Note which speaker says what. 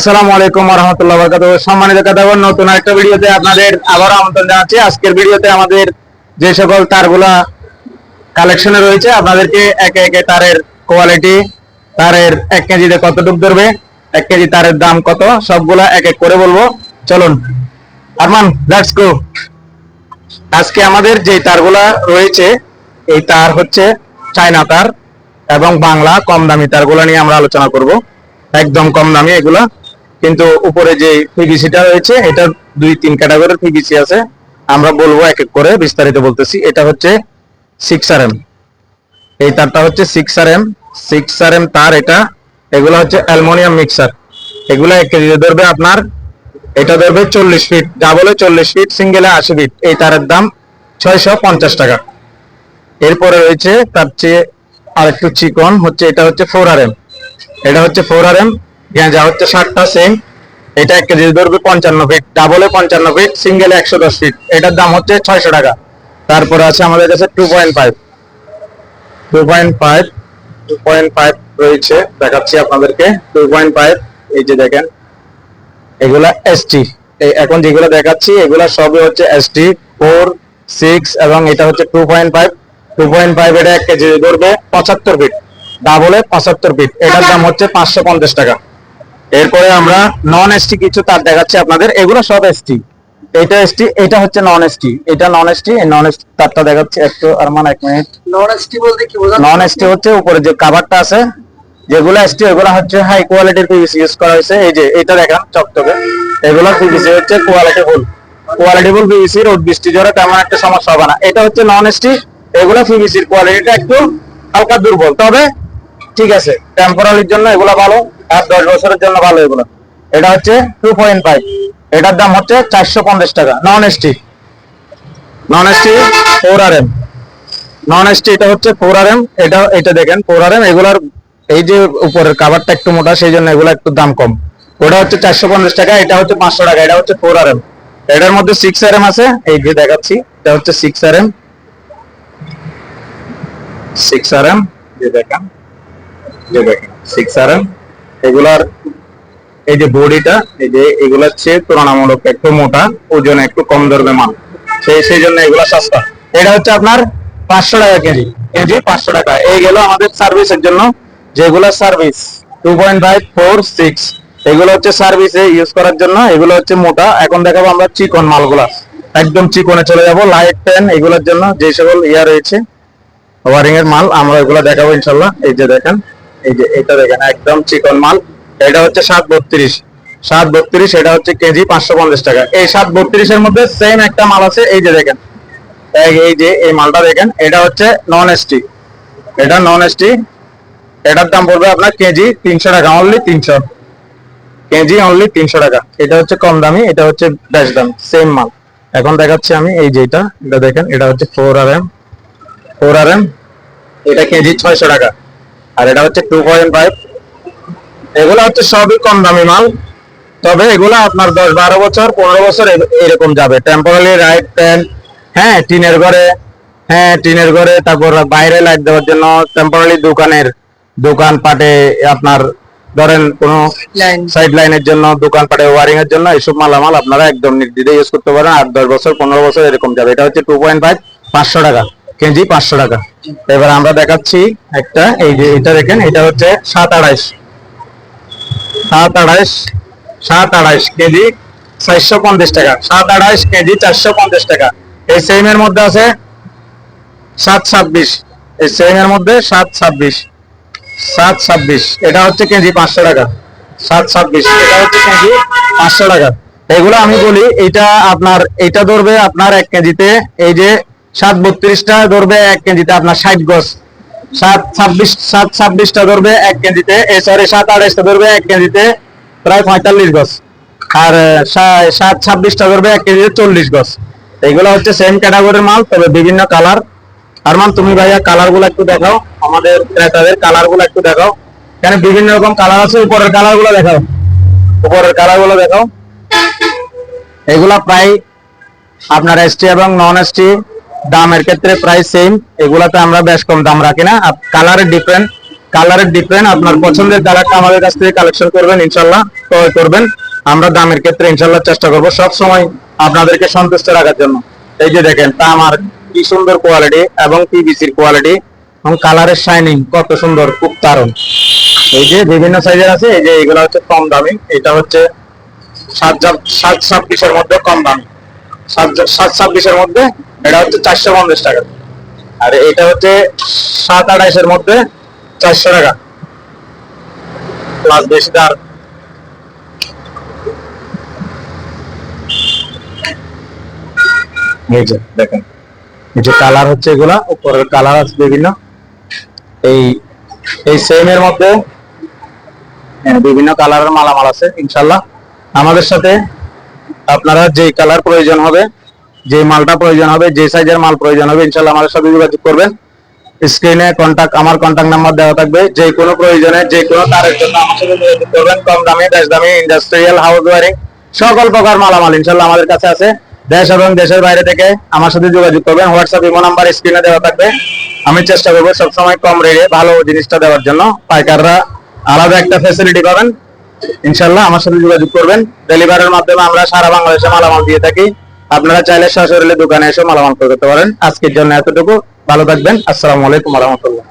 Speaker 1: আসসালামু আলাইকুম রহমতুল্লাহ বরকাত সম্মানিত কাদাগর নতুন একটা ভিডিওতে আপনাদের আবার আমন্ত্রণ জানাচ্ছি। আজকের ভিডিওতে আমাদের যে সকল তারগুলা কালেকশনে রয়েছে, আপনাদেরকে একে একে তারের কোয়ালিটি তারের এক কেজিতে কতটুক ধরবে, এক কেজি তারের দাম কত, সবগুলা এক এক করে বলব। চলুন। আরমান লেটস গো আজকে আমাদের যে তারগুলা রয়েছে, এই তার হচ্ছে চায়না তার এবং বাংলা কম দামি তারগুলা নিয়ে আমরা আলোচনা করব। একদম কম দামি এগুলা। কিন্তু উপরে যে পিভিসিটা রয়েছে, এটা দুই তিন ক্যাটাগরির পিভিসি আছে। আমরা বলব এক এক করে, বিস্তারিত বলতেছি। এটা হচ্ছে সিক্স আর এম এই তারটা হচ্ছে six R M six R M তার এটা, এগুলো হচ্ছে অ্যালমোনিয়াম মিক্সার। এগুলো এক কেজিতে ধরবে আপনার, এটা ধরবে চল্লিশ ফিট ডাবলে চল্লিশ ফিট সিঙ্গেলে আশি ফিট এই তারের দাম ছয়শো পঞ্চাশ টাকা। এরপরে রয়েছে তার চেয়ে আরেকটু চিকন, হচ্ছে এটা হচ্ছে ফোর আর এম এটা হচ্ছে ফোর আর এম যা হচ্ছে ষাটটা সেম এটা এক কেজি ধরবে পঞ্চান্ন ফিট ডাবলে পঞ্চান্ন ফিট সিঙ্গেলে একশো দশ ফিট এটার দাম হচ্ছে ছয়শো টাকা। তারপরে আছে আমাদের কাছে two point five two point five two point five রয়েছে দেখাচ্ছি আপনাদেরকে। টু পয়েন্ট ফাইভ এই যে দেখেন এগুলা এসটি এখন যেগুলো দেখাচ্ছি এগুলা সবই হচ্ছে এসটি ফোর সিক্স এবং এটা হচ্ছে two point five two point five এটা এক কেজি ধরবে পঁচাত্তর ফিট ডাবলে পঁচাত্তর ফিট এটার দাম হচ্ছে পাঁচশো পঞ্চাশ টাকা। এরপরে আমরা নন এসটি কিছু তার দেখাচ্ছি আপনাদের। এগুলো সব এসটি এটা এসটি এটা হচ্ছে নন এসটি এটা নন এসটি নন এসটি তারটা দেখাচ্ছি একটু আর মানে এক মিনিট।
Speaker 2: নন এসটি বলতে কি বোঝানো
Speaker 1: নন এসটি হচ্ছে? উপরে যে কাভারটা আছে যেগুলো এসটি এগুলো হচ্ছে হাই কোয়ালিটির পিভিসি ইউজ করা হয়েছে। এই যে এটা দেখেন চকচকে। এগুলো পিভিসি হচ্ছে quality full quality full PVC রোদ বৃষ্টি ঝড়ে তেমন একটা সমস্যা হবে না। এটা হচ্ছে নন এসটি এগুলো পিভিসির কোয়ালিটিটা একটু হালকা দুর্বল। তবে ঠিক আছে টেম্পোরারির জন্য এগুলো ভালো। আর দশ বছরের জন্য ভালো এগুলো এটা হচ্ছে টু পয়েন্ট ফাইভ এটার দাম হচ্ছে চারশো পঞ্চাশ টাকা। Non ST non ST four R M non ST এটা হচ্ছে ফোর আর এম এটা এটা দেখেন ফোর আর এম এগুলার এই যে উপরের কাভারটা একটু মোটা, সেই জন্য এগুলো একটু দাম কম। ওটা হচ্ছে চারশো পঞ্চাশ টাকা, এটা হচ্ছে পাঁচশো টাকা, এটা হচ্ছে ফোর আর এম এটার মধ্যে সিক্স আর এম আছে, এই যে দেখাচ্ছি, এটা হচ্ছে six R M six R M যে দেখেন যে দেখেন সিক্স আর এম এগুলার এই যে বডিটা, এই যে এগুলা হচ্ছে তুলনামূলক একটু মোটা, ওজন একটু কম ধরবে মান সেই সেই জন্য এগুলা সস্তা। এটা হচ্ছে আপনার পাঁচশো টাকা কেজি। কেজি পাঁচশো টাকা। এই গেল আমাদের সার্ভিসের জন্য যেগুলো service two point five four six এগুলো হচ্ছে সার্ভিসে ইউজ করার জন্য, এগুলো হচ্ছে মোটা। এখন দেখাবো আমরা চিকন মালগুলা। একদম চিকনে চলে যাব লাইট পেন এগুলোর জন্য যে সকল ইয়া রয়েছে ওয়ারিং এর মাল, আমরা এগুলো দেখাবো ইনশাল্লাহ। এই যে দেখেন এই যে এটা দেখেন, একদম চিকন মাল। এটা হচ্ছে সাত বত্রিশ। সাত বত্রিশ, এটা হচ্ছে কেজি পাঁচশো পঞ্চাশ টাকা। এই সাত মধ্যে সেম একটা মাল আছে, এই যে দেখেন। এই- যে, এই মালটা দেখেন, এটা হচ্ছে নন এটা নন এটার দাম পড়বে আপনার কেজি তিনশো টাকা অনলি তিনশো। কেজি অনলি তিনশো টাকা। এটা হচ্ছে কম দামি, এটা হচ্ছে বেশ দাম সেম মাল। এখন দেখাচ্ছি আমি এই যেটা এটা দেখেন, এটা হচ্ছে four R M four R M এটা কেজি ছয়শো টাকা। আর এটা হচ্ছে টু পয়েন্ট ফাইভ এগুলো হচ্ছে সবই কম দামি মাল। তবে এগুলো আপনার দশ বারো বছর পনেরো বছর এরকম যাবে। টেম্পোরারি রাইট প্যান্ট হ্যাঁ টিনের ঘরে হ্যাঁ টিনের ঘরে তারপর বাইরে লাইট দেওয়ার জন্য টেম্পোরারি দোকানের দোকান পাটে আপনার ধরেন কোনো সাইড লাইনের জন্য দোকান পাটে ওয়ারিং এর জন্য এইসব মালামাল আপনারা একদম নির্দ্বিধায় ইউজ করতে পারেন। আট দশ বছর পনেরো বছর এরকম যাবে। এটা হচ্ছে টু পয়েন্ট ফাইভ পাঁচশো টাকা। কেজি পাঁচশো টাকা। এবার আমরা দেখাচ্ছি একটা, এই যে এটা দেখেন, এটা হচ্ছে সাত আড়াইশ। সাত আড়াইশ সাত আড়াইশ কেজি চারশো পঞ্চাশ টাকা। সাত আড়াইশ কেজি চারশো পঞ্চাশ টাকা। এই সেম এর মধ্যে আছে সাত ছাব্বিশ। এই সেম এর মধ্যে সাত ছাব্বিশ। সাত ছাব্বিশ, এটা হচ্ছে কেজি পাঁচশো টাকা। সাত ছাব্বিশ, এটা হচ্ছে কেজি পাঁচশো টাকা। এগুলো আমি বলি, এটা আপনার, এটা ধরবে আপনার এক কেজিতে, এই যে সাত বত্রিশটা ধরবে এক কেজিতে আপনার ষাট গজ। সাত ছাব্বিশ, সাত ছাব্বিশটা ধরবে এক কেজিতে সরি সাত আড়াইশটা ধরবে এক কেজিতে, প্রায় পঁয়তাল্লিশ গজ। আর সাত ছাব্বিশটা ধরবে এক কেজিতে চল্লিশ গজ। এগুলো হচ্ছে সেম ক্যাটাগরির মাল, তবে বিভিন্ন কালার আরমান, তুমি ভাইয়া কালারগুলো একটু দেখাও। আমাদের ক্রেতাদের কালারগুলো একটু দেখাও। এখানে বিভিন্ন রকম কালার আছে, উপরের কালারগুলো দেখাও। উপরের কালারগুলো দেখাও। এগুলা প্রায় আপনার এসটি এবং নন এসটি দামের ক্ষেত্রে প্রায় সেম এগুলাতে আমরা বেশ কম দাম রাখি না। কালারের ডিফারেন্ট কালারের ডিফারেন্ট আপনার পছন্দের কালারটা আমাদের কাছ থেকে কালেকশন করবেন ইনশাল্লাহ ক্রয় করবেন, আমরা দামের ক্ষেত্রে ইনশাল্লাহ চেষ্টা করব সব সময় আপনাদেরকে সন্তুষ্ট রাখার জন্য। এই যে দেখেন তামার কি সুন্দর কোয়ালিটি এবং পিভিসির কোয়ালিটি এবং কালারের শাইনিং কত সুন্দর, খুব দারুণ। এই যে বিভিন্ন সাইজের আছে, এই যে এগুলো হচ্ছে কম দামি, এটা হচ্ছে সাত জাপ- সাত ছাব্বিশের মধ্যে কম দামি। সাত ছাব্বিশের মধ্যে এটা হচ্ছে চারশো পঞ্চাশ টাকা। আর এটা হচ্ছে সাত মধ্যে চারশো টাকা। প্লাস বেশি তার এই যে দেখেন এই যে কালার হচ্ছে এগুলা উপরের কালার আছে বিভিন্ন। এই এই সেম এর মধ্যে হ্যাঁ, বিভিন্ন কালারের মালামাল আছে ইনশাল্লাহ। আমাদের সাথে আপনারা যে কালার প্রয়োজন হবে যে মালটা প্রয়োজন হবে যে সাইজের মাল প্রয়োজন হবে ইনশাল্লাহ আমাদের সাথে যোগাযোগ করবেন। স্ক্রিনে কন্টাক্ট আমার কন্টাক্ট নাম্বার দেওয়া থাকবে। যে কোনো প্রয়োজনে, যে কোনো তারের জন্য আমার সাথে যোগাযোগ করবেন। কম দামে, বেশ দামে ইন্ডাস্ট্রিয়াল হাউস ওয়ারিং সকল প্রকার মালামাল ইনশাল্লাহ আমাদের কাছে আছে। দেশ এবং দেশের বাইরে থেকে আমার সাথে যোগাযোগ করবেন। হোয়াটসঅ্যাপ ইমো নাম্বার স্ক্রিনে দেওয়া থাকবে। আমি চেষ্টা করব সবসময় কম রেটে ভালো জিনিসটা দেওয়ার জন্য। পাইকাররা আলাদা একটা ফেসিলিটি পাবেন। ইনশাল্লাহ আমার সাথে যোগাযোগ করবেন। ডেলিভারের মাধ্যমে আমরা সারা বাংলাদেশে মালামাল দিয়ে থাকি। আপনারা চাইলে সরাসরি দোকানে এসে মালামাল করতে পারেন। আজকের জন্য এতটুকু। ভালো থাকবেন। আসসালামু আলাইকুম রহমতুল্লাহ।